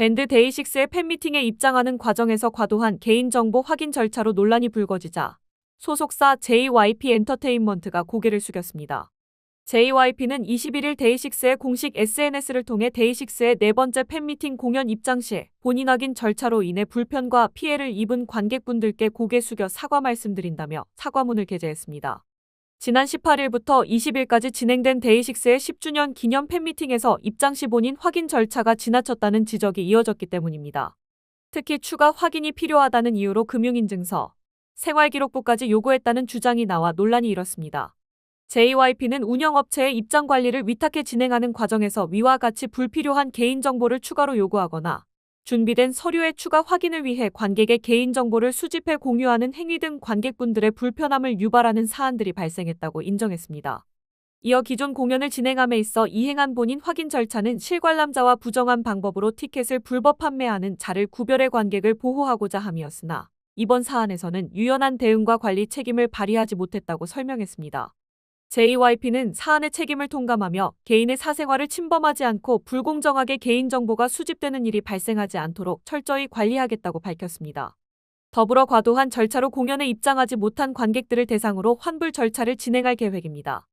밴드 데이식스의 팬미팅에 입장하는 과정에서 과도한 개인정보 확인 절차로 논란이 불거지자 소속사 JYP 엔터테인먼트가 고개를 숙였습니다. JYP는 21일 데이식스의 공식 SNS를 통해 데이식스의 네 번째 팬미팅 공연 입장 시 본인 확인 절차로 인해 불편과 피해를 입은 관객분들께 고개 숙여 사과 말씀드린다며 사과문을 게재했습니다. 지난 18일부터 20일까지 진행된 데이식스의 10주년 기념 팬미팅에서 입장 시 본인 확인 절차가 지나쳤다는 지적이 이어졌기 때문입니다. 특히 추가 확인이 필요하다는 이유로 금융인증서, 생활기록부까지 요구했다는 주장이 나와 논란이 일었습니다. JYP는 운영업체의 입장 관리를 위탁해 진행하는 과정에서 위와 같이 불필요한 개인정보를 추가로 요구하거나 준비된 서류의 추가 확인을 위해 관객의 개인정보를 수집해 공유하는 행위 등 관객분들의 불편함을 유발하는 사안들이 발생했다고 인정했습니다. 이어 기존 공연을 진행함에 있어 이행한 본인 확인 절차는 실관람자와 부정한 방법으로 티켓을 불법 판매하는 자를 구별해 관객을 보호하고자 함이었으나 이번 사안에서는 유연한 대응과 관리 책임을 발휘하지 못했다고 설명했습니다. JYP는 사안의 책임을 통감하며 개인의 사생활을 침범하지 않고 불공정하게 개인정보가 수집되는 일이 발생하지 않도록 철저히 관리하겠다고 밝혔습니다. 더불어 과도한 절차로 공연에 입장하지 못한 관객들을 대상으로 환불 절차를 진행할 계획입니다.